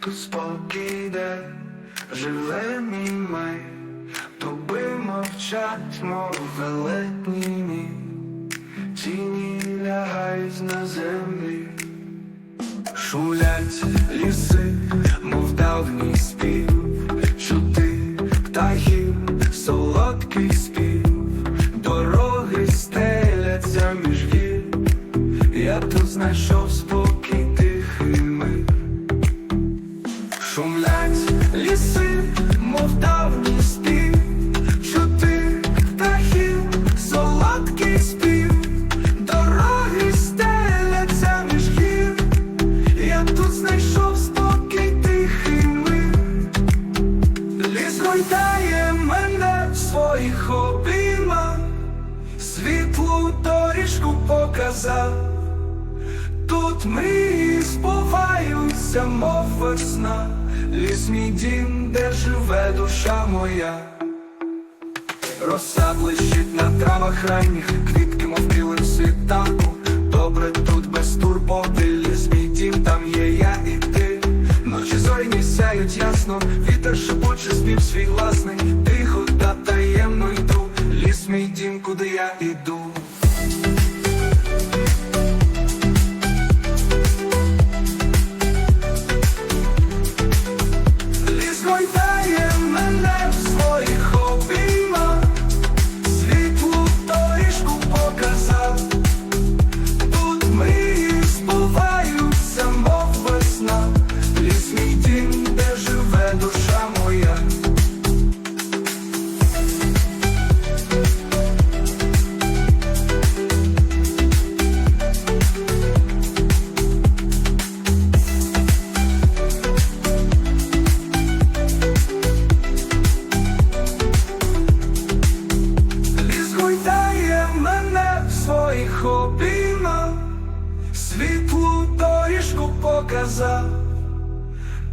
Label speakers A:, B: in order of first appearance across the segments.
A: тут спокій де живе мій май, Дуби мовчать, мов велетні тіні лягають на землі, шулять ліси, мов давній спів, чути птахів, солодкий спів, дороги стеляться між гір, я тут знайшов Ліс гойдає мене в своїх обіймах, світлу доріжку показав. Тут мрії збуваються, мов весна, ліс мій дім, де живе душа моя. Роса блищить на травах ранніх, квітки, мов білим світанку. Добре тут без турботи, ліс мій дім, там є я і ти. Ночі зоряні сяють ясно, вітер шепоче спів свій власний, тихо та таємно йду, ліс мій дім, куди я іду. Своїх обіймав, світлу доріжку показав.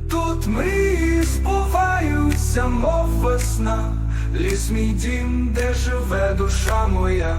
A: Тут мрії збуваються, мов весна, ліс мій дім, де живе душа моя.